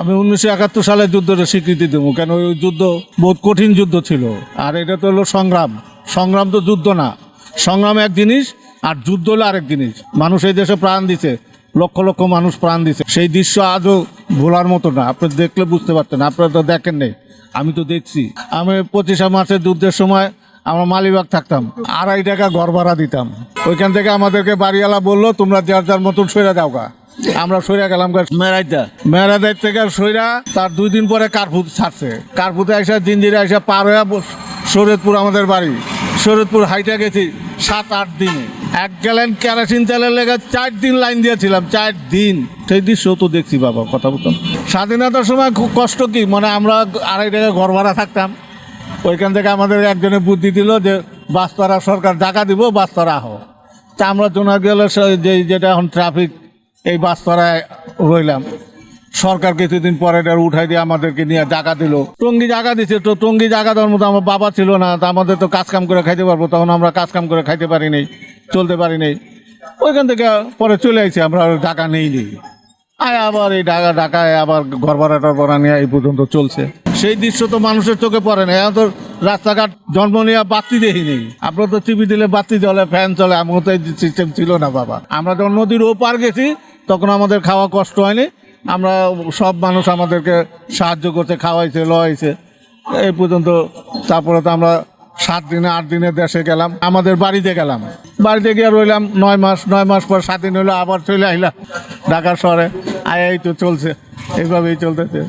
আমি উনিশশো একাত্তর সালে যুদ্ধটা স্বীকৃতি দেবো, কেন ওই যুদ্ধ বহুত কঠিন যুদ্ধ ছিল। আর এটা তো হলো সংগ্রাম। সংগ্রাম তো যুদ্ধ না। সংগ্রাম এক জিনিস, আর যুদ্ধ হলো আরেক জিনিস। মানুষ এই দেশে প্রাণ দিছে, লক্ষ লক্ষ মানুষ প্রাণ দিছে। সেই দৃশ্য আজও ভোলার মতো না। আপনি দেখলে বুঝতে পারতেন, আপনারা তো দেখেন নেই। আমি তো দেখছি। আমি পঁচিশে মার্চের যুদ্ধের সময় আমরা মালিবাগ থাকতাম। আড়াই টাকা ঘর ভাড়া দিতাম। ওইখান থেকে আমাদেরকে বাড়িওয়ালা বলল, তোমরা যার যার মতন সইরা দাও গা। আমরা সইরা গেলাম গা মেরাইদা মেরাইদার থেকে সইরা তার দুই দিন পরে কার্পুত ছাড়ছে। কার্পুতে এসে দিনে এসে পার হয়ে শরীয়তপুর আমাদের বাড়ি। শরীয়তপুর হাইটা গেছি সাত আট দিনে। এক গ্যালেন কেরোসিন তেলের লেগে চার দিন লাইন দিয়েছিলাম চার দিন। সেই দৃশ্য তো দেখছি বাবা কথা বলতাম। স্বাধীনতার সময় খুব কষ্ট কি? মানে আমরা আড়াই টাকা ঘর ভাড়া থাকতাম। ওইখান থেকে আমাদের একজনে বুদ্ধি দিল যে বাস্তরা সরকার জায়গা দিব বাস্তরা আহ। তা আমরা জোনা গেলে যে যেটা এখন ট্রাফিক এই বাস্তরায় রইলাম। সরকার কিছুদিন পরে এটা উঠাই দিয়ে আমাদেরকে নিয়ে জায়গা দিল। টঙ্গি জায়গা দিচ্ছে তো টঙ্গি জায়গা দেওয়ার মতো আমার বাবা ছিল না, তা আমাদের তো কাজ কাম করে খাইতে পারব, তখন আমরা কাজ কাম করে খাইতে পারি নাই চলতে পারি নাই ওইখান থেকে পরে চলে আইছি, আমরা জায়গা নেই নি। আয় আবার এই ঢাকা, ঢাকায় আবার ঘর ভাড়া টর ভাড়া নিয়ে এই পর্যন্ত চলছে। সেই দৃশ্য তো মানুষের চোখে পড়ে না, এখন তো রাস্তাঘাট জন্ম নেওয়া বাতি দেখি নেই। আপনার তো টিভি দিলে বাতি চলে ফ্যান চলে এমন তো এই সিস্টেম ছিল না বাবা। আমরা যখন নদীর ওপার গেছি তখন আমাদের খাওয়া কষ্ট হয়নি। আমরা সব মানুষ আমাদেরকে সাহায্য করতে খাওয়াইছে, লওয়াইছে। এই পর্যন্ত তারপরে তো আমরা সাত দিনে, আট দিনে দেশে গেলাম, আমাদের বাড়িতে গেলাম। বাড়িতে গিয়ে রইলাম নয় মাস নয় মাস পর সাত দিন হইল আবার চলে আইলাম ঢাকা শহরে। আয়, এই তো চলছে, এইভাবেই চলতেছে।